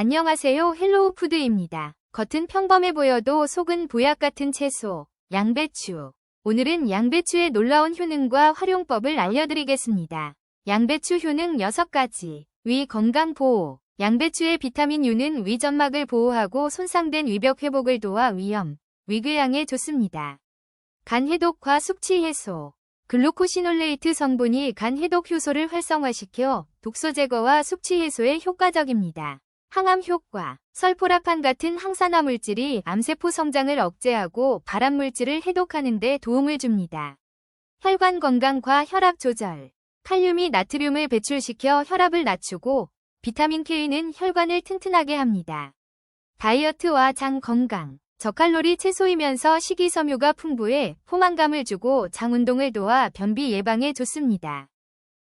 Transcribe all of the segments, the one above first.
안녕하세요 헬로우 푸드입니다. 겉은 평범해 보여도 속은 보약 같은 채소, 양배추. 오늘은 양배추의 놀라운 효능과 활용법을 알려드리겠습니다. 양배추 효능 6가지. 위 건강 보호. 양배추의 비타민 U는 위 점막을 보호하고 손상된 위벽 회복을 도와 위염, 위궤양에 좋습니다. 간 해독과 숙취 해소. 글루코시놀레이트 성분이 간 해독 효소를 활성화시켜 독소 제거와 숙취 해소에 효과적입니다. 항암 효과. 설포라판 같은 항산화 물질이 암세포 성장을 억제하고 발암 물질을 해독하는 데 도움을 줍니다. 혈관 건강과 혈압 조절. 칼륨이 나트륨을 배출시켜 혈압을 낮추고 비타민 K는 혈관을 튼튼하게 합니다. 다이어트와 장 건강. 저칼로리 채소이면서 식이섬유가 풍부해 포만감을 주고 장 운동을 도와 변비 예방에 좋습니다.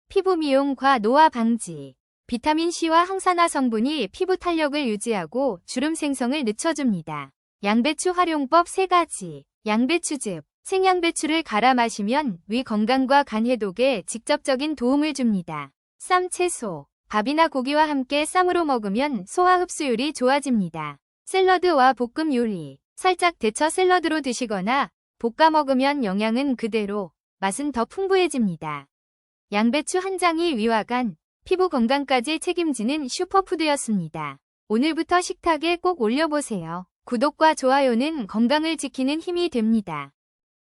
피부 미용과 노화 방지. 비타민C와 항산화 성분이 피부 탄력을 유지하고 주름 생성을 늦춰줍니다. 양배추 활용법 3가지. 양배추즙. 생양배추를 갈아 마시면 위 건강과 간 해독에 직접적인 도움을 줍니다. 쌈 채소. 밥이나 고기와 함께 쌈으로 먹으면 소화 흡수율이 좋아집니다. 샐러드와 볶음 요리. 살짝 데쳐 샐러드로 드시거나 볶아 먹으면 영양은 그대로, 맛은 더 풍부해집니다. 양배추 한 장이 위와 간, 피부 건강까지 책임지는 슈퍼푸드였습니다. 오늘부터 식탁에 꼭 올려보세요. 구독과 좋아요는 건강을 지키는 힘이 됩니다.